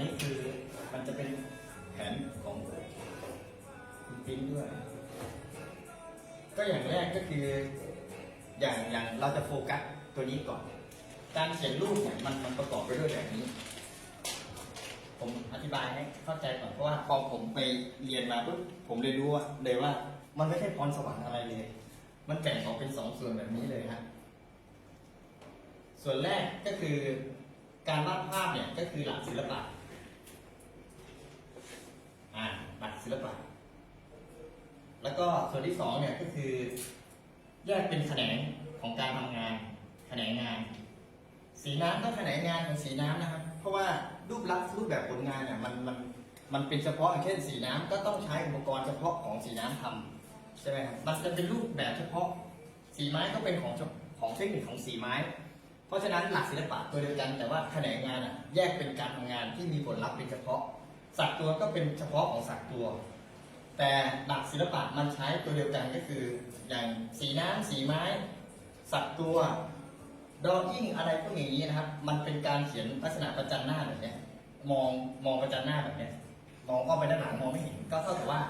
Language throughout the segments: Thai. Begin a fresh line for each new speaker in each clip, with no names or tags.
นี้คือมันจะเป็นแผนของคุณปิ้นด้วย ก็อย่างแรกก็คือ อย่างอย่างเราจะโฟกัสตัวนี้ก่อน การเขียนรูปเนี่ยมันมันประกอบไปด้วยแบบนี้ ผมอธิบายให้เข้าใจก่อนเพราะว่าพอผมไปเรียนมาปุ๊บผมเลยรู้ว่าเลยว่ามันไม่ใช่พรสวรรค์อะไรเลย มันแบ่งออกเป็นสองส่วนแบบนี้เลยฮะส่วนแรกก็คือการวาดภาพเนี่ยก็คือหลักศิลปะ หลักศิลปะ แล้วก็ส่วนที่สองเนี่ยก็คือ แยกเป็นแขนงของการทำงาน แขนงงาน สีน้ำก็แขนงงานของสีน้ำนะครับ เพราะว่ารูปลักษณ์รูปแบบผลงานเนี่ยมันมันมันเป็นเฉพาะอย่างเช่นสีน้ำก็ต้องใช้อุปกรณ์เฉพาะของสีน้ำทำใช่ไหมครับมันจะเป็นรูปแบบเฉพาะ สีไม้ก็เป็นของของเทคนิคของสีไม้ เพราะฉะนั้นหลักศิลปะตัวเดียวกันแต่ว่าแขนงงานอะแยกเป็นการทำงานที่มีผลลัพธ์เป็นเฉพาะ สักตัวก็เป็นเฉพาะของสักตัว แต่หลักศิลปะมันใช้ตัวเดียวกันก็คืออย่างสีน้ำสีไม้ สักตัวดออิ่งอะไรพวกอย่างนี้นะครับ มันเป็นการเขียนลักษณะประจันหน้าแบบนี้มองมองประจันหน้าแบบนี้มองเข้าไปด้านหลังมองไม่เห็น ก็เท่ากับว่า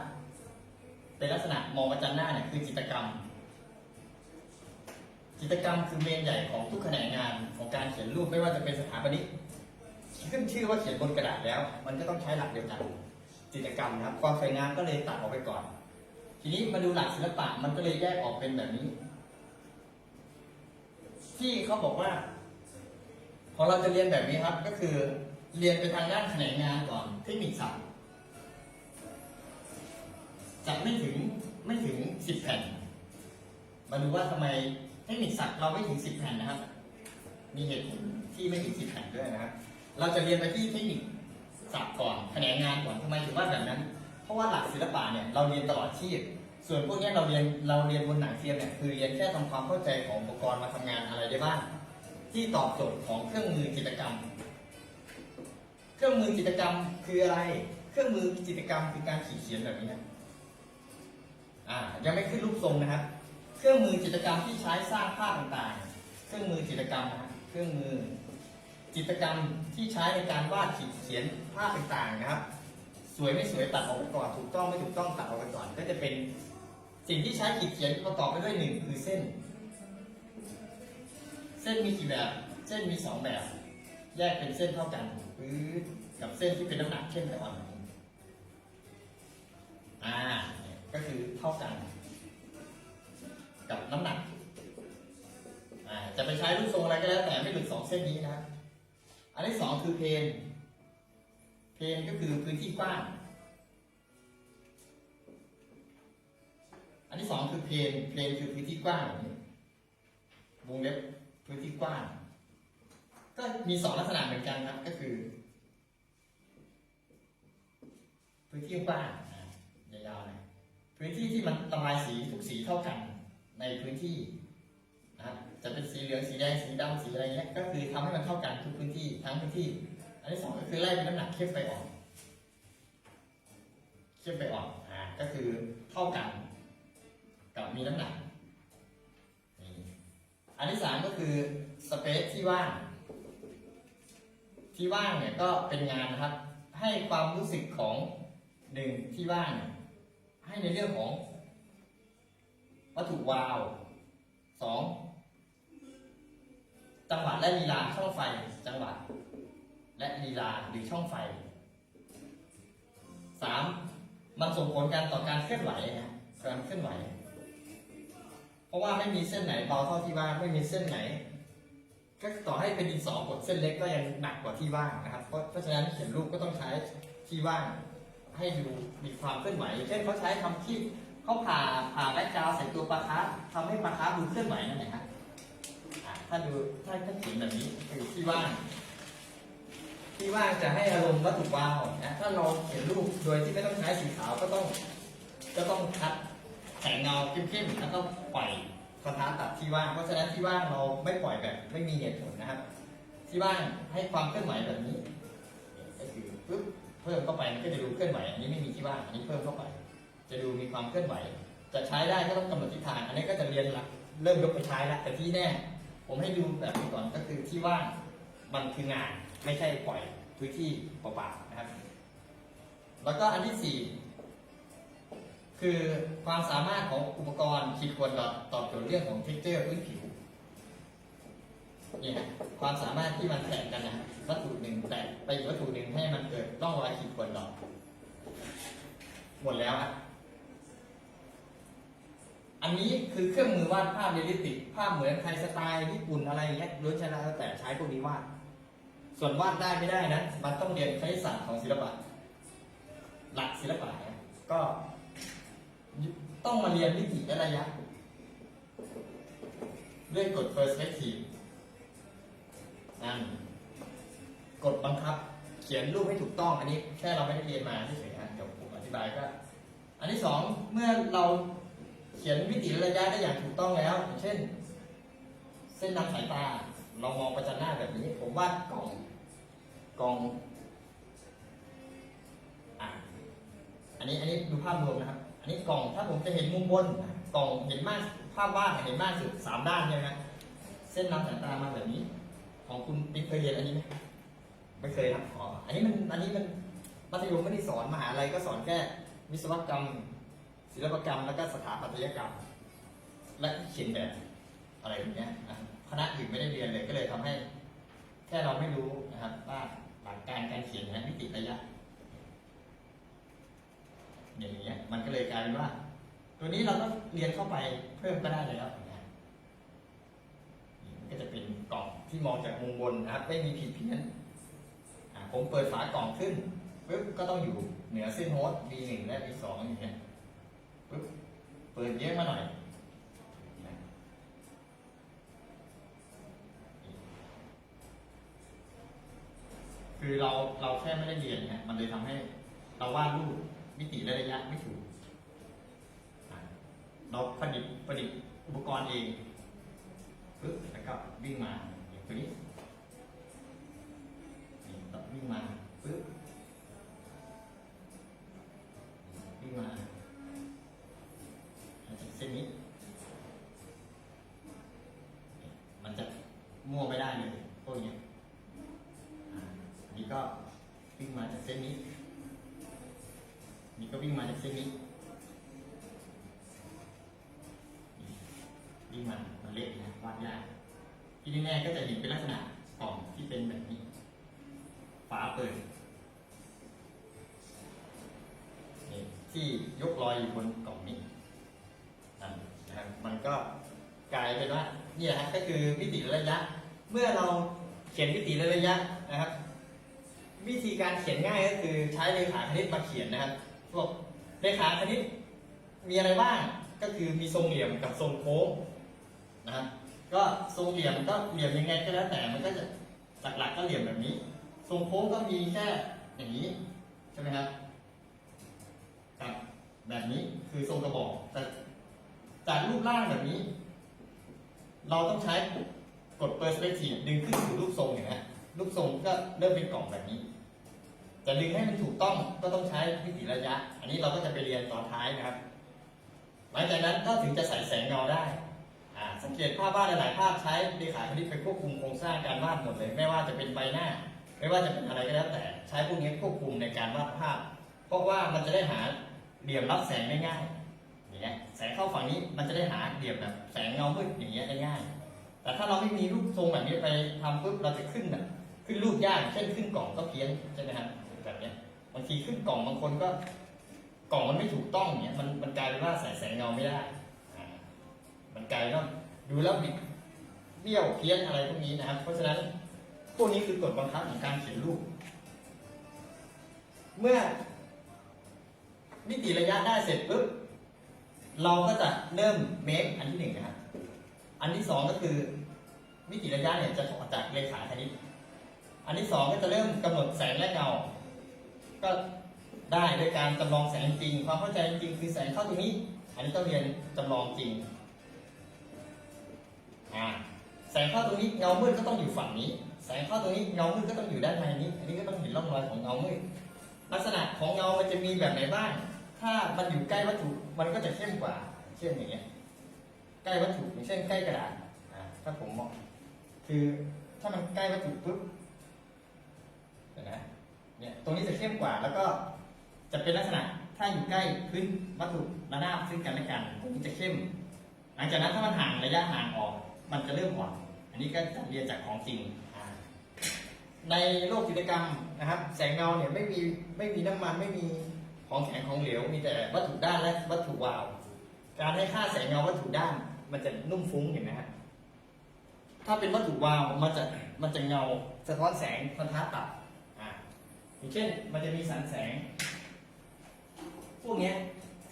เป็นลักษณะมองประจันหน้าเนี่ยคือจิตกรรม จิตกรรมคือเมนใหญ่ของทุกแขนงงานของการเขียนรูปไม่ว่าจะเป็นสถาปนิก ขึ้นชื่อว่าเขียนบนกระดาษแล้ว มันก็ต้องใช้หลักเดียวกันจิตรกรรมนะครับ ความสวยงามก็เลยตัดออกไปก่อน ทีนี้มาดูหลักศิลปะมันก็เลยแยกออกเป็นแบบนี้ ที่เขาบอกว่า พอเราจะเรียนแบบนี้ครับ ก็คือเรียนไปทางด้านแขนงงานก่อนเทคนิคศัพท์จะไม่ถึงไม่ถึงสิบแผ่น มาดูว่าทำไมเทคนิคศัพท์เราไม่ถึงสิบแผ่นนะครับ มีเหตุผลที่ไม่ถึงสิบแผ่นด้วยนะครับ เราจะเรียนไปที่เทคนิคศัพท์ก่อนแขนงงานก่อนทำไมถึงว่าแบบนั้น เพราะว่าหลักศิลปะเนี่ยเราเรียนตลอดชีพ ส่วนพวกนี้เราเรียนเราเรียนบนหนังเทียมเนี่ยคือเรียนแค่ทำความเข้าใจของอุปกรณ์มาทำงานอะไรได้บ้างที่ตอบโจทย์ของเครื่องมือจิตกรรม เครื่องมือจิตกรรมคืออะไร เครื่องมือจิตกรรมคือการขีดเขียนแบบนี้นะอ่ายังไม่ขึ้นรูปทรงนะครับ เครื่องมือจิตกรรมที่ใช้สร้างภาพต่างๆ เครื่องมือจิตกรรมนะเครื่องมือ จิตรกรรมที่ใช้ในการวาดขีดเขียนภาพต่างๆนะครับ สวยไม่สวยตัดออกไปก่อนถูกต้องไม่ถูกต้องตัดออกไปก่อน ก็จะเป็นสิ่งที่ใช้ขีดเขียนประกอบไปด้วยหนึ่งคือเส้น เส้นมีกี่แบบ เส้นมีสองแบบ แยกเป็นเส้นเท่ากันปื๊ดกับเส้นที่เป็นน้ำหนักเข้มแต่อ่อนนี้อ่าก็คือเท่ากัน กับน้ำหนักอ่าจะไปใช้รูปทรงอะไรก็แล้วแต่ไม่หลุดสองเส้นนี้นะครับ นที่สองคือเพน เพนก็คือพื้นที่กว้าง อันที่สองคือเพน เพนคือพื้นที่กว้างแบบนี้วงเล็บพื้นที่กว้าง ก็มีสองลักษณะเหมือนกันครับ ก็คือ พื้นที่กว้างยาวๆหน่อยพื้นที่ที่มันระบายสีทุกสีเท่ากันในพื้นที่ นะครับ จะเป็นสีเหลืองสีแดงสีดำสีอะไรเงี้ย ก็คือทำให้มันเท่ากันทุกพื้นที่ทั้งพื้นที่ อันที่สองก็คือไล่เป็นน้ำหนักเข้มไปอ่อนเข้มไปอ่อนอ่าก็คือเท่ากัน กับมีน้ำหนักอันที่สามก็คือสเปซที่ว่าง ที่ว่างเนี่ยก็เป็นงานนะครับ ให้ความรู้สึกของหนึ่งที่ว่างให้ในเรื่องของวัตถุวาวสอง จังหวะและลีลาช่องไฟจังหวะและลีลาหรือช่องไฟสามมันส่งผลกันต่อการเคลื่อนไหวนะการเคลื่อนไหว เพราะว่าไม่มีเส้นไหนเบาเท่าที่ว่างไม่มีเส้นไหน ก็ต่อให้เป็นดินสอกดเส้นเล็กก็ยังหนักกว่าที่ว่างนะครับ เพราะฉะนั้นเขียนรูปก็ต้องใช้ที่ว่างให้ดูมีความเคลื่อนไหวเช่นเขาใช้ทำที่เขาผ่าผ่าแบ็คกราวใส่ตัวปลาคาร์ฟทำให้ปลาคาร์ฟดูเคลื่อนไหวนั่นแหละฮะอะ ถ้าดูถ้าถ้าเขียนแบบนี้คือที่ว่างที่ว่างจะให้อารมณ์วัตถุวาวนะถ้าเราเขียนรูปโดยที่ไม่ต้องใช้สีขาวก็ต้อง ก็ต้องคัดแสงเงาเข้มๆแล้วก็ปล่อยคอนทราสต์ตัดที่ว่าง เพราะฉะนั้นที่ว่างเราไม่ปล่อยแบบไม่มีเหตุผลนะครับ ที่ว่างให้ความเคลื่อนไหวแบบนี้ก็คือปึ๊บเพิ่มเข้าไปมันก็จะดูเคลื่อนไหวอันนี้ไม่มีที่ว่างอันนี้เพิ่มเข้าไป จะดูมีความเคลื่อนไหว จะใช้ได้ก็ต้องกำหนดทิศทางอันนี้ก็จะเรียนละเริ่มยกไปใช้ละแต่ที่แน่ ผมให้ดูแบบนี้ก่อนก็คือที่ว่างมันคืองานไม่ใช่ปล่อยพื้นที่เปล่าๆนะครับ แล้วก็อันที่สี่คือความสามารถของอุปกรณ์ขีดควรตอบโจทย์เรื่องของเท็กเจอร์พื้นผิวเนี่ฮะความสามารถที่มันแตกกันนะวัตถุหนึ่งแตกไปอีกวัตถุหนึ่งให้มันเกิดร่องรอยขีดควรดอกหมดแล้วอะ อันนี้คือเครื่องมือวาดภาพเรียลลิสติก ภาพเหมือนไทยสไตล์ญี่ปุ่นอะไรอย่างเงี้ยล้วนใช้แล้วแต่ใช้พวกนี้วาด ส่วนวาดได้ไม่ได้นะมันต้องเรียนคณิตศาสตร์ของศิลปะ หลักศิลปะก็ ต้องมาเรียนวิถีและระยะเรื่องกฎ perspective นั่นกฎบังคับ เขียนรูปให้ถูกต้อง อันนี้แค่เราไม่ได้เรียนมาเฉยๆนเดี๋ยวผมอธิบายก็ อันที่สองเมื่อเรา เขียนวิถีระยะได้อย่างถูกต้องแล้วอย่างเช่น เส้นนำสายตา เรามองประจันหน้าแบบนี้ ผมวาดกล่องกล่องอะอันนี้อันนี้ดูภาพรวมนะครับ อันนี้กล่องถ้าผมจะเห็นมุมบนกล่องเห็นมากภาพวาดเห็นมากสุดสามด้านใช่ไหมเส้นนำสายตามาแบบนี้ ของคุณปิ๊กเคยเรียนอันนี้ไหมไม่เคยครับอ๋ออันนี้มันอันนี้มันมัธยมไม่ได้สอนมหาลัยก็สอนแค่วิศวกรรม ศิลปกรรมแล้วก็สถาปัตยกรรม และเขียนแบบอะไรอย่างเงี้ยคณะอื่นไม่ได้เรียนเลยก็เลยทำให้ แค่เราไม่รู้นะครับว่าหลักการการเขียนนะมิติระยะอย่างเงี้ยมันก็เลยกลายเป็นว่า ตัวนี้เราก็เรียนเข้าไปเพิ่มก็ได้แล้วนะก็จะเป็นกล่องที่มองจากมุมบนนะครับ ไม่มีผิดเพี้ยนผมเปิดฝากล่องขึ้นปุ๊บก็ต้องอยู่เหนือเส้นโฮสต์ B1 และ B2 อย่างเงี้ย ปุ๊บเปิดเยอะมาหน่อยคือเราเราแค่ไม่ได้เรียนเนี่ยมันเลยทำให้เราวาดรูปมิติและระยะไม่ถูกอะเราผลิตผลิตอุปกรณ์เองปึ๊บแล้วก็วิ่งมาอย่างตัวนี้นี่ต่อวิ่งมาปึ๊บวิ่งมา เส้นนี้ มันจะมั่วไม่ได้เลยพวกนี้อันนี้ก็วิ่งมาจากเส้นนี้ นี่ก็วิ่งมาจากเส้นนี้วิ่งมามันเล็กนะวาดยากที่แน่ๆก็จะเห็นเป็นลักษณะกล่องที่เป็นแบบนี้ฝาเปิดนี่ที่ยกลอยอยู่บนก คือมิติระยะ เมื่อเราเขียนมิติระยะนะครับ วิธีการเขียนง่ายก็คือใช้เลขาคณิตมาเขียนนะครับพวกเลขาคณิตมีอะไรบ้างก็คือมีทรงเหลี่ยมกับทรงโค้งนะครับก็ทรงเหลี่ยมก็เหลี่ยมยังไงก็แล้วแต่มันก็จะหลักๆก็เหลี่ยมแบบนี้ ทรงโค้งก็มีแค่อย่างนี้ใช่ไหมครับกับแบบนี้คือทรงกระบอกแต่จากรูปร่างแบบนี้ เราต้องใช้กด perspective ดึงขึ้นสู่รูปทรงอย่างนี้รูปทรงก็เริ่มเป็นกล่องแบบนี้จะดึงให้มันถูกต้องก็ต้องใช้วิถีระยะ อันนี้เราก็จะไปเรียนตอนท้ายนะครับ หลังจากนั้นก็ถึงจะใส่แสงเงาได้สังเกตภาพวาดหลายๆภาพใช้เลขาคณิตไปควบคุมโครงสร้างการวาดหมดเลย ไม่ว่าจะเป็นใบหน้า ไม่ว่าจะเป็นอะไรก็แล้วแต่ใช้พวกนี้ควบคุมในการวาดภาพ เพราะว่ามันจะได้หาเหลี่ยมรับแสงได้ง่าย อย่างเงี้ยแสงเข้าฝั่งนี้มันจะได้หาเหลี่ยมแบบแสงเงามืดอย่างเงี้ยได้ง่าย แต่ถ้าเราไม่มีรูปทรงแบบนี้ไปทำปุ๊บเราจะขึ้นแบบขึ้นรูปยากเช่นขึ้นกล่องก็เพี้ยนใช่ไหมครับแบบเนี้ยบางทีขึ้นกล่องบางคนก็กล่องมันไม่ถูกต้องเนี่ยมันมันกลายเป็นว่าใส่แสงเงาไม่ได้ มันกลายเป็นว่าดูแล้วบิดเบี้ยวเพี้ยนอะไรพวกนี้นะครับ เพราะฉะนั้นพวกนี้คือกฎบังคับของการเขียนรูป เมื่อมิติระยะได้เสร็จปุ๊บ เราก็จะเริ่มเมคอันที่หนึ่งนะครับอันที่สองก็คือมิติระยะเนี่ยจะถอดจากเลขาคณิต อันที่สองก็จะเริ่มกำหนดแสงและเงา ก็ได้โดยการจำลองแสงจริง ความเข้าใจจริงคือแสงเข้าตรงนี้ อันนี้ต้องเรียนจำลองจริงอ่าแสงเข้าตรงนี้เงามืดก็ต้องอยู่ฝั่งนี้ แสงเข้าตรงนี้เงามืดก็ต้องอยู่ด้านในนี้ อันนี้ก็ต้องเห็นร่องรอยของเงามืด ลักษณะของเงามันจะมีแบบไหนบ้าง ถ้ามันอยู่ใกล้วัตถุ มันก็จะเข้มกว่า เช่นอย่างเงี้ย ใกล้วัตถุอย่างเช่นใกล้กระดาษอ่าถ้าผมมอง คือถ้ามันใกล้วัตถุปุ๊บเดี๋ยวนะเนี่ยตรงนี้จะเข้มกว่า แล้วก็จะเป็นลักษณะถ้าอยู่ใกล้พื้นวัตถุระนาบซึ่งกันและกันตรงนี้จะเข้ม หลังจากนั้นถ้ามันห่างระยะห่างออก มันจะเริ่มอ่อนอันนี้ก็จะเรียนจากของจริงอ่าในโลกจิตรกรรมนะครับ แสงเงาเนี่ยไม่มีไม่มีน้ำมันไม่มี ของแข็งของเหลวมีแต่วัตถุด้านและวัตถุวาว การให้ค่าแสงเงาวัตถุด้านมันจะนุ่มฟุ้งเห็นไหมฮะถ้าเป็นวัตถุวาวมันจะมันจะเงาสะท้อนแสงคอนทราสต์ต่ำอ่าอย่างเช่นมันจะมีสันแสง พวกนี้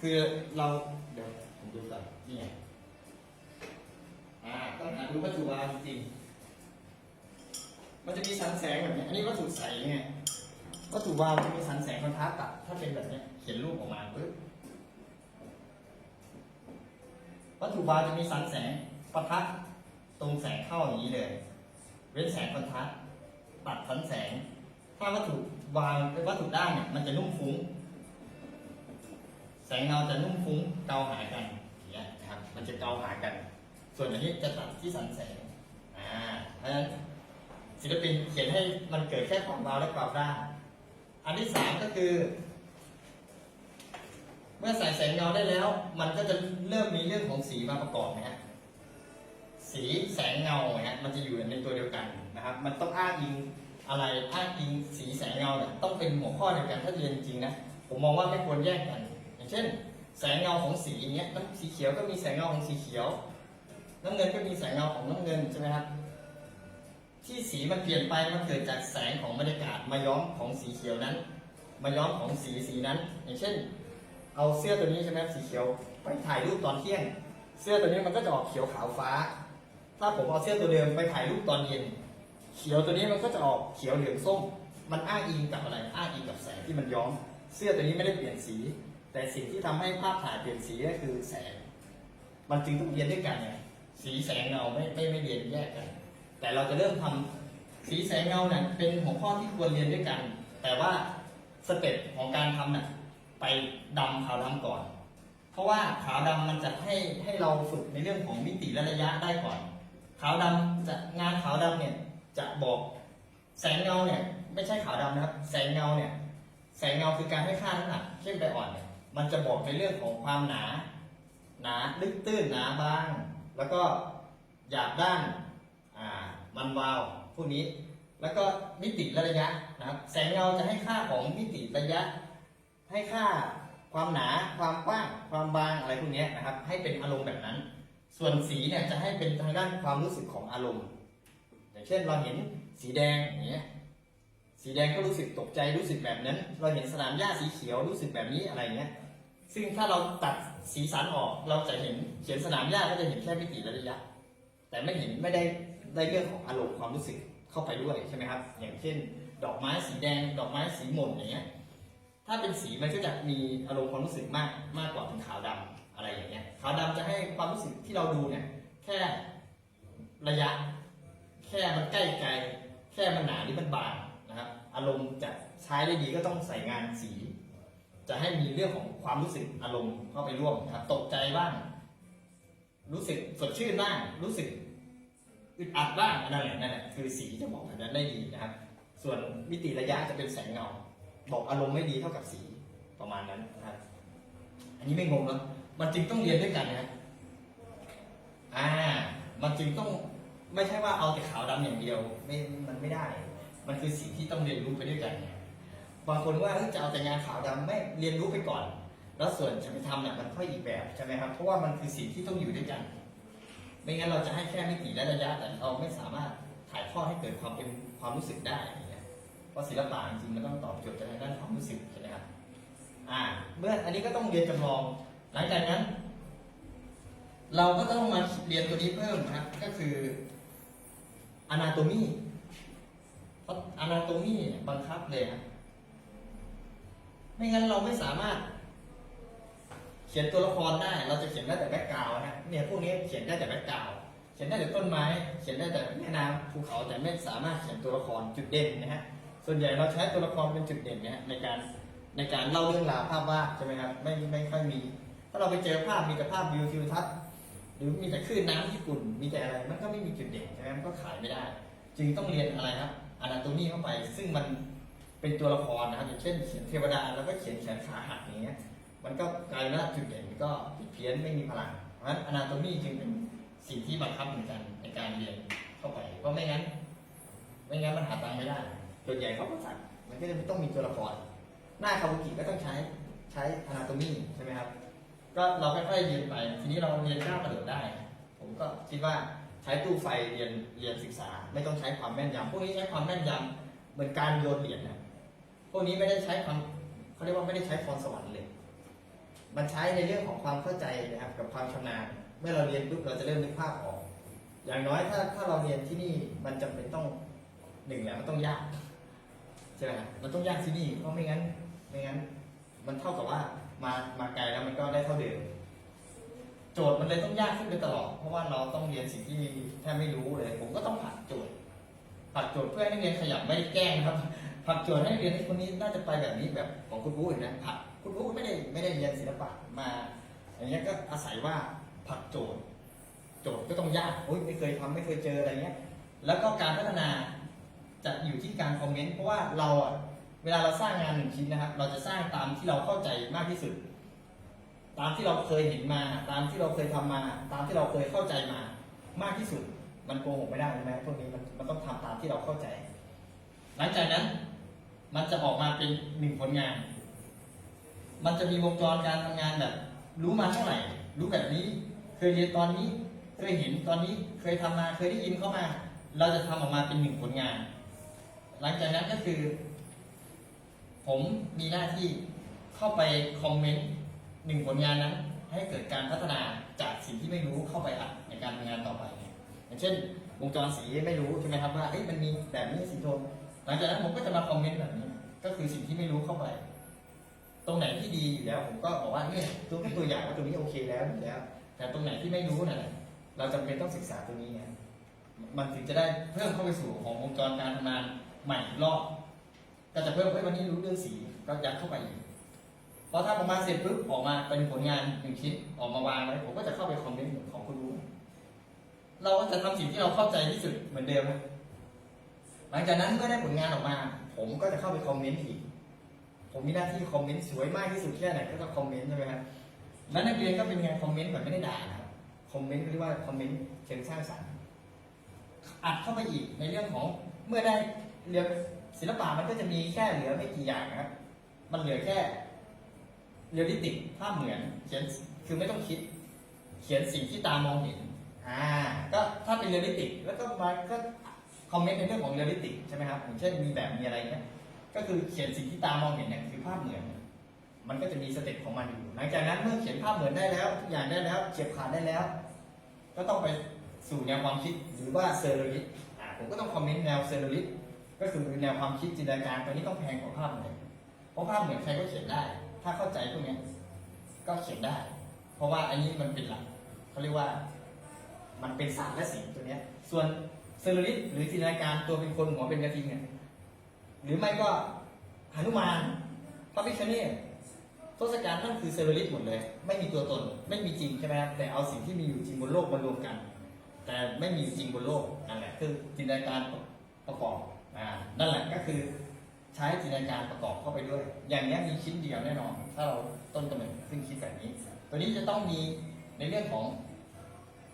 คือเราเดี๋ยวผมดูก่อนนี่ไงอ่าต้องหาดูวัตถุวาวจริงๆมันจะมีสันแสงแบบนี้อันนี้วัตถุใสไง วัตถุวาวจะมีสันแสงคอนทราสต์ต่ำถ้าเป็นแบบเนี้ยเขียนรูปออกมาปึ๊บวัตถุวาวจะมีสันแสงปะทะตรงแสงเข้าอย่างนี้เลย เว้นแสงคอนทราสต์ตัดสันแสง ถ้าวัตถุวาวเป็นวัตถุด้านเนี่ยมันจะนุ่มฟุ้ง แสงเงาจะนุ่มฟุ้งเกาหากันอย่างเงี้ยนะครับมันจะเกาหากัน ส่วนอันนี้จะตัดที่สันแสงอ่าเพราะฉะนั้นศิลปินเขียนให้มันเกิดแค่ความวาวและความด้าน อันที่สามก็คือ เมื่อใส่แสงเงาได้แล้ว มันก็จะเริ่มมีเรื่องของสีมาประกอบนะฮะสีแสงเงาเนี่ยมันจะอยู่ในตัวเดียวกันนะครับ มันต้องอ้างอิงอะไรอ้างอิงสีแสงเงาเนี่ยต้องเป็นหัวข้อเดียวกันถ้าเรียนจริงนะผมมองว่าไม่ควรแยกกัน อย่างเช่น แสงเงาของสีอย่างเงี้ยน้ำสีเขียวก็มีแสงเงาของสีเขียว น้ำเงินก็มีแสงเงาของน้ำเงินใช่ไหมครับ ที่สีมันเปลี่ยนไปมันเกิดจากแสงของบรรยากาศมาย้อมของสีเขียวนั้น มาย้อมของสีสีนั้น อย่างเช่น เอาเสื้อตัวนี้ใช่ไหมสีเขียวไปถ่ายรูปตอนเที่ยง เสื้อตัวนี้มันก็จะออกเขียวขาวฟ้า ถ้าผมเอาเสื้อตัวเดิมไปถ่ายรูปตอนเย็น เขียวตัวนี้มันก็จะออกเขียวเหลืองส้ม มันอ้างอิงกับอะไรอ้างอิงกับแสงที่มันย้อม เสื้อตัวนี้ไม่ได้เปลี่ยนสี แต่สิ่งที่ทำให้ภาพถ่ายเปลี่ยนสีก็คือแสง มันจึงต้องเรียนด้วยกันไงสีแสงเงาไม่ไม่ไม่เรียนแยกกัน แต่เราจะเริ่มทำสีแสงเงาเนี่ยเป็นหัวข้อที่ควรเรียนด้วยกัน แต่ว่าสเต็ปของการทำน่ะไปดำขาวดำก่อน เพราะว่าขาวดำมันจะให้ให้เราฝึกในเรื่องของมิติและระยะได้ก่อน ขาวดำจะงานขาวดำเนี่ยจะบอกแสงเงาเนี่ยไม่ใช่ขาวดำนะครับ แสงเงาเนี่ยแสงเงาคือการให้ค่าน้ำหนักเข้มไปอ่อนเนี่ยมันจะบอกในเรื่องของความหนา หนาลึกตื้นหนาบาง แล้วก็หยาบด้าน มันวาวพวกนี้ แล้วก็มิติและระยะนะครับแสงเงาจะให้ค่าของมิติระยะ ให้ค่าความหนาความกว้างความบางอะไรพวกนี้นะครับ ให้เป็นอารมณ์แบบนั้น ส่วนสีเนี่ยจะให้เป็นทางด้านความรู้สึกของอารมณ์ อย่างเช่นเราเห็นสีแดงอย่างเงี้ยสีแดงก็รู้สึกตกใจรู้สึกแบบนั้น เราเห็นสนามหญ้าสีเขียวรู้สึกแบบนี้อะไรเงี้ยซึ่งถ้าเราตัดสีสันออกเราจะเห็นเขียนสนามหญ้าก็จะเห็นแค่มิติระยะ แต่ไม่เห็นไม่ได้ ได้เรื่องของอารมณ์ความรู้สึกเข้าไปด้วยใช่ไหมครับ อย่างเช่น ดอกไม้สีแดง ดอกไม้สีหม่นอย่างเงี้ย ถ้าเป็นสีมันก็จะมีอารมณ์ความรู้สึกมากมากกว่าเป็นขาวดำอะไรอย่างเงี้ย ขาวดำจะให้ความรู้สึกที่เราดูเนี่ยแค่ระยะ แค่มันใกล้ไกล แค่มันหนาหรือมันบางนะครับ อารมณ์จะใช้ได้ดีก็ต้องใส่งานสี จะให้มีเรื่องของความรู้สึกอารมณ์เข้าไปร่วมนะครับ ตกใจบ้าง รู้สึกสดชื่นบ้างรู้สึก อึดอัดบ้างนั่นแหละนั่นแหละคือสีจะบอกแบบนั้นได้ดีนะครับ ส่วนมิติระยะจะเป็นแสงเงา บอกอารมณ์ไม่ดีเท่ากับสีประมาณนั้นนะครับอันนี้ไม่งงแล้วมันจึงต้องเรียนด้วยกันนะอ่า มันจึงต้องไม่ใช่ว่าเอาแต่ขาวดำอย่างเดียวไม่มันไม่ได้ มันคือสิ่งที่ต้องเรียนรู้ไปด้วยกันบางคนว่าจะเอาแต่งานขาวดำไม่เรียนรู้ไปก่อน แล้วส่วนจะไปทำเนี่ยมันค่อยอีกแบบใช่ไหมครับเพราะว่ามันคือสิ่งที่ต้องอยู่ด้วยกัน ไม่งั้นเราจะให้แค่มิติและระยะแต่เราไม่สามารถถ่ายทอดให้เกิดความเป็นความรู้สึกได้อย่างเงี้ยเพราะศิลปะจริงๆมันต้องตอบโจทย์ทางด้านความรู้สึกใช่ไหมครับอ่าเมื่ออันนี้ก็ต้องเรียนจำลอง หลังจากนั้น เราก็ต้องมาเรียนตัวนี้เพิ่มนะครับก็คือ anatomy เพราะ anatomy บังคับเลยนะไม่งั้นเราไม่สามารถ เขียนตัวละครได้ เราจะเขียนได้แต่แบ็กกราวนะเนี่ยพวกนี้เขียนได้แต่แบ็กกราวเขียนได้แต่ต้นไม้ เขียนได้แต่แม่น้ำภูเขาแต่ไม่สามารถเขียนตัวละครจุดเด่นนะฮะส่วนใหญ่เราใช้ตัวละครเป็นจุดเด่นนะฮะในการในการเล่าเรื่องราวภาพวาดใช่ไหมครับไม่ไม่ค่อยมีถ้าเราไปเจอภาพมีแต่ภาพวิวทิวทัศน์หรือมีแต่คลื่นน้ำญี่ปุ่น มีแต่อะไรมันก็ไม่มีจุดเด่นใช่ไหมมันก็ขายไม่ได้ จึงต้องเรียนอะไรครับอนาโตมีเข้าไป ซึ่งมันเป็นตัวละครนะครับอย่างเช่นเขียนเทวดาแล้วก็เขียนแขนขาหักอย่างเงี้ย มันก็กลายเป็นว่าจุดเด่นก็ผิดเพี้ยนไม่มีพลัง เพราะฉะนั้นอนาโตมีจึงเป็นสิ่งที่บังคับเหมือนกันในการเรียนเข้าไป เพราะไม่งั้น ไม่งั้นมันหาตังค์ไม่ได้ส่วนใหญ่เขาก็สั่งมันก็จะต้องมีตัวละคร หน้าคาบุกิก็ต้องใช้ใช้อนาโตมีใช่ไหมครับ ก็เราค่อยๆเรียนไป ทีนี้เราเรียนก้าวกระโดดได้ ผมก็คิดว่าใช้ตู้ไฟเรียนเรียนศึกษา ไม่ต้องใช้ความแม่นยำพวกนี้ใช้ความแม่นยำเหมือนการโยนเหรียญนะพวกนี้ไม่ได้ใช้ความเขาเรียกว่าไม่ได้ใช้พรสวรรค์เล มันใช้ในเรื่องของความเข้าใจนะครับกับความชำนาญ เมื่อเราเรียนปุ๊บเราจะเริ่มนึกภาพออก อย่างน้อยถ้าถ้าเราเรียนที่นี่มันจำเป็นต้องหนึ่งแหละมันต้องยากใช่ไหมครับมันต้องยากที่นี่เพราะไม่งั้นไม่งั้น มันเท่ากับว่ามามาไกลแล้วมันก็ได้เท่าเดิมโจทย์มันเลยต้องยากขึ้นไปตลอด เพราะว่าเราต้องเรียนสิ่งที่แทบไม่รู้เลย ผมก็ต้องผัดโจทย์ผัดโจทย์เพื่อให้นักเรียนขยับไม่แกล้งครับผัดโจทย์ให้นักเรียนที่คนนี้น่าจะไปแบบนี้แบบของคุณรู้อีกนะผัด คุณรู้ไม่ได้ไม่ได้เรียนศิลปะมาอย่างเงี้ยก็อาศัยว่าผัดโจทย์ โจทย์ก็ต้องยากโอ้ยไม่เคยทำไม่เคยเจออะไรเงี้ย แล้วก็การพัฒนาจะอยู่ที่การคอมเมนต์เพราะว่าเราอะเวลาเราสร้างงานหนึ่งชิ้นนะครับ เราจะสร้างตามที่เราเข้าใจมากที่สุด ตามที่เราเคยเห็นมา ตามที่เราเคยทำมา ตามที่เราเคยเข้าใจมามากที่สุด มันโกหกไม่ได้ใช่ไหมพวกนี้มันมันต้องทำตามที่เราเข้าใจ หลังจากนั้นมันจะออกมาเป็นหนึ่งผลงาน มันจะมีวงจรการทำงานแบบ รู้มาเท่าไหร่ รู้แบบนี้ เคยเรียนตอนนี้ เคยเห็นตอนนี้ เคยทำมา เคยได้ยินเข้ามา เราจะทำออกมาเป็นหนึ่งผลงาน หลังจากนั้นก็คือ ผมมีหน้าที่เข้าไปคอมเมนต์หนึ่งผลงานนั้น ให้เกิดการพัฒนาจากสิ่งที่ไม่รู้เข้าไปอัดในการทำงานต่อไป อย่างเช่น วงจรสีไม่รู้ใช่ไหมครับว่าเอ๊ะมันมีแบบนี้สีโทนหลังจากนั้นผมก็จะมาคอมเมนต์แบบนี้ ก็คือสิ่งที่ไม่รู้เข้าไป ตรงไหนที่ดีอยู่แล้วผมก็บอกว่าเนี่ยตัวตัวอย่างว่าตรงนี้โอเคแล้วอยู่แล้ว แต่ตรงไหนที่ไม่รู้น่ะเราจำเป็นต้องศึกษาตรงนี้ไงมันถึงจะได้เพิ่มเข้าไปสู่ของวงจรการทำงานใหม่รอบก็จะเพิ่มเฮ้ยวันนี้รู้เรื่องสีก็ยัดเข้าไปอีกพอถ้าประมาเสร็จปุ๊บออกมาเป็นผลงานหนึ่งชิ้นออกมาวางไว้ผมก็จะเข้าไปคอมเมนต์ของคุณรู้เราก็จะทำสิ่งที่เราเข้าใจที่สุดเหมือนเดิมนะหลังจากนั้นเมื่อได้ผลงานออกมา ผมก็จะเข้าไปคอมเมนต์อีก ผมมีหน้าที่คอมเมนต์สวยมากที่สุดแค่ไหนก็ต้องคอมเมนต์ใช่ไหมครับแล้วนักเรียนก็เป็นไงคอมเมนต์แบบไม่ได้ด่านะครับคอมเมนต์เรียกว่าคอมเมนต์เชิงสร้างสรรค์อัดเข้าไปอีกในเรื่องของเมื่อได้เรียนศิลปะมันก็จะมีแค่เหลือไม่กี่อย่างนะครับ มันเหลือแค่เรียลลิติกภาพเหมือนเขียนคือไม่ต้องคิด เขียนสิ่งที่ตามองเห็นอ่าก็ถ้าเป็นเรียลลิติกแล้วก็มาก็คอมเมนต์ในเรื่องของเรียลลิติกใช่ไหมครับอย่างเช่นมีแบบมีอะไรเงี้ย ก็คือเขียนสิ่งที่ตามองเห็นเนี่ยคือภาพเหมือน มันก็จะมีสเต็ปของมันอยู่ หลังจากนั้นเมื่อเขียนภาพเหมือนได้แล้วทุกอย่างได้แล้วเฉียบขาดได้แล้ว ก็ต้องไปสู่แนวความคิดหรือว่าเซอร์ลิสผมก็ต้องคอมเมนต์แนวเซอร์ลิสก็คือแนวความคิดจินตนาการตัวนี้ต้องแพงกว่าภาพเหมือนเพราะภาพเหมือนใครก็เขียนได้ ถ้าเข้าใจพวกนี้ก็เขียนได้ เพราะว่าอันนี้มันเป็นหลักเขาเรียกว่า มันเป็นศาสตร์และศิลป์ตัวนี้ส่วนเซอร์ลิสหรือจินตนาการตัวเป็นคนหัวเป็นกระทิงเนี่ย หรือไม่ก็หนุมานพระพิคเนตทศกัณฐ์นั่นคือเซอร์เรลิสหมดเลย ไม่มีตัวตนไม่มีจริงใช่ไหมครับแต่เอาสิ่งที่มีอยู่จริงบนโลกมารวมกัน แต่ไม่มีจริงบนโลกนั่นแหละคือจินตนาการประกอบอ่านั่นแหละก็คือใช้จินตนาการประกอบเข้าไปด้วย อย่างนี้มีชิ้นเดียวแน่นอน ถ้าเราต้นกำเนิดขึ้นคิดแบบนี้ ตัวนี้จะต้องมีในเรื่องของ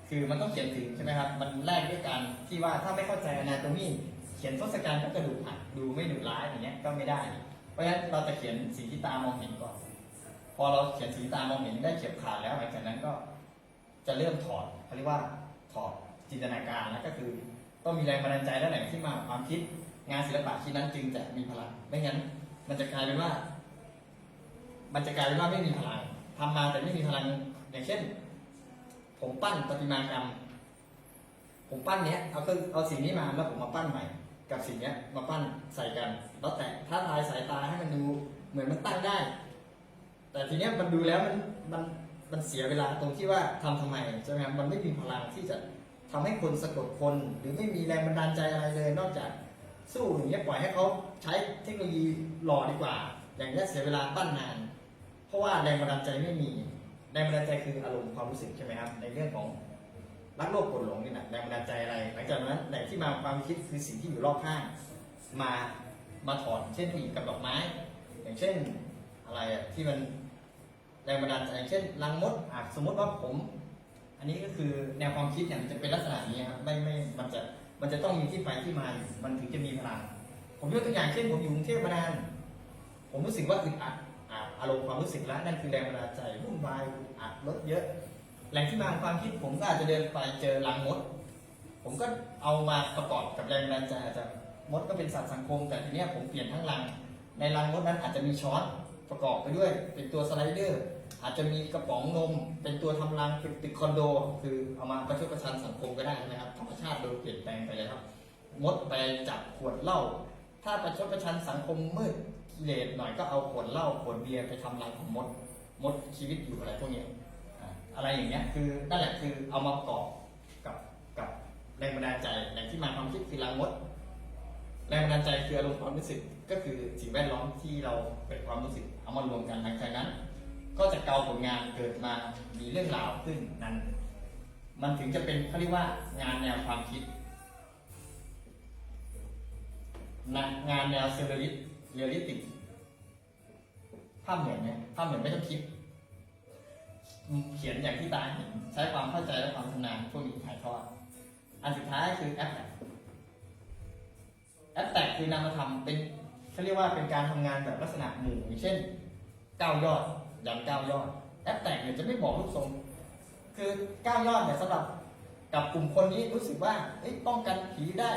คือมันต้องเขียนถึงใช่ไหมครับ มันแรกด้วยการที่ว่าถ้าไม่เข้าใจอนาโตมี เขียนทศกัณฐ์ก็กระดูกหักดูไม่ดุร้ายอย่างเงี้ยก็ไม่ได้ เพราะฉะนั้นเราจะเขียนสิ่งที่ตามองเห็นก่อน พอเราเขียนสิ่งที่ตามองเห็นได้เฉียบขาดแล้วหลังจากนั้นก็จะเริ่มถอดเขาเรียกว่าถอดจินตนาการแล้วก็คือ ต้องมีแรงบันดาลใจและแหล่งที่มาความคิดงานศิลปะชิ้นนั้นจึงจะมีพลังไม่งั้น มันจะกลายเป็นว่า มันจะกลายเป็นว่าไม่มีพลังทำมาแต่ไม่มีพลังอย่างเช่น ผมปั้นประติมากรรม ผมปั้นเนี้ยเอาคือเอาสิ่งนี้มาแล้วผมมาปั้นใหม่ กับสิ่งนี้มาปั้นใส่กัน แล้วแต่ท้าทายสายตาให้มันดูเหมือนมันตั้งได้ แต่ทีเนี้ยมันดูแล้วมันมันมันเสียเวลาตรงที่ว่าทำทำไมใช่ไหมครับมันไม่มีพลังที่จะทำให้คนสะกดคน หรือไม่มีแรงบันดาลใจอะไรเลย นอกจากสู้อย่างเงี้ยปล่อยให้เขาใช้เทคโนโลยีหล่อดีกว่า อย่างเงี้เสียเวลาปั้นนาน เพราะว่าแรงบันดาลใจไม่มีแรงบันดาลใจคืออารมณ์ความรู้สึกใช่ไหมครับในเรื่องของ รักโลภโกรธหลงนี่แหละแรงบันดาลใจอะไรหลังจากนั้นแหล่งที่มาความคิดคือสิ่งที่อยู่รอบข้าง มามาถอดเช่นผู้หญิงกับดอกไม้ อย่างเช่นอะไรอะที่มันแรงบันดาลใจอย่างเช่นรังมดอะสมมติว่าผม อันนี้ก็คือแนวความคิดเนี่ยมันจะเป็นลักษณะนี้ครับไม่ไม่มันจะมันจะต้องมีที่ไปที่มามันถึงจะมีพลังผมยกตัวอย่างเช่นผมอยู่กรุงเทพมานานผมรู้สึกว่าอึดอัดอารมณ์ความรู้สึกแล้วนั่นคือแรงบันดาลใจวุ่นวายอัดรถเยอะ แหล่งที่มาของความคิดผมก็อาจจะเดินไปเจอรังมด ผมก็เอามาประกอบกับแรงบันดาลใจอาจจะมดก็เป็นสัตว์สังคม แต่ทีเนี้ยผมเปลี่ยนทั้งรัง ในรังมดนั้นอาจจะมีช้อนประกอบไปด้วย เป็นตัวสไลเดอร์ อาจจะมีกระป๋องนม เป็นตัวทำรังเป็นตึกคอนโด คือเอามาประชดประชันสังคมก็ได้นะครับธรรมชาติโดยเปลี่ยนแปลงไปเลยครับมดไปจับขวดเหล้าถ้าประชดประชันสังคมมืดเลสหน่อยก็เอาขวดเหล้าขวดเบียร์ไปทำรังของมด มดชีวิตอยู่อะไรพวกเนี้ย อะไรอย่างเงี้ยคือนั่นแหละคือเอามาประกอบกับกับแรงบันดาลใจแหล่งที่มาความคิดคือรังมดแรงบันดาลใจคืออารมณ์ความรู้สึกก็คือสิ่งแวดล้อมที่เราเป็นความรู้สึกเอามารวมกันหลังจากนั้น ก็จะเกาผลงานเกิดมามีเรื่องราวขึ้นนั้น มันถึงจะเป็นเขาเรียกว่างานแนวความคิดนะงานแนวเซอร์ลิสเรียลิติกภาพเหมือนไหมภาพเหมือนไม่ต้องคิด เขียนอย่างที่ตาเห็นใช้ความเข้าใจและความชำนาญพวกนี้ถ่ายทอดอันสุดท้ายคือแอปแตกแอปแตกคือนามธรรมเป็นเขาเรียกว่าเป็นการทำงานแบบลักษณะหมู่อย่างเช่นก้าวยอดยันเก้าวยอด แอปแตกเนี่ยจะไม่บอกรูปทรง คือก้าวยอดเนี่ยสำหรับกับกลุ่มคนนี้รู้สึกว่าป้องกันผีได้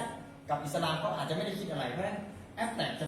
กับอิสลามเขาอาจจะไม่ได้คิดอะไรเพราะฉะนั้นแอปแตกจะ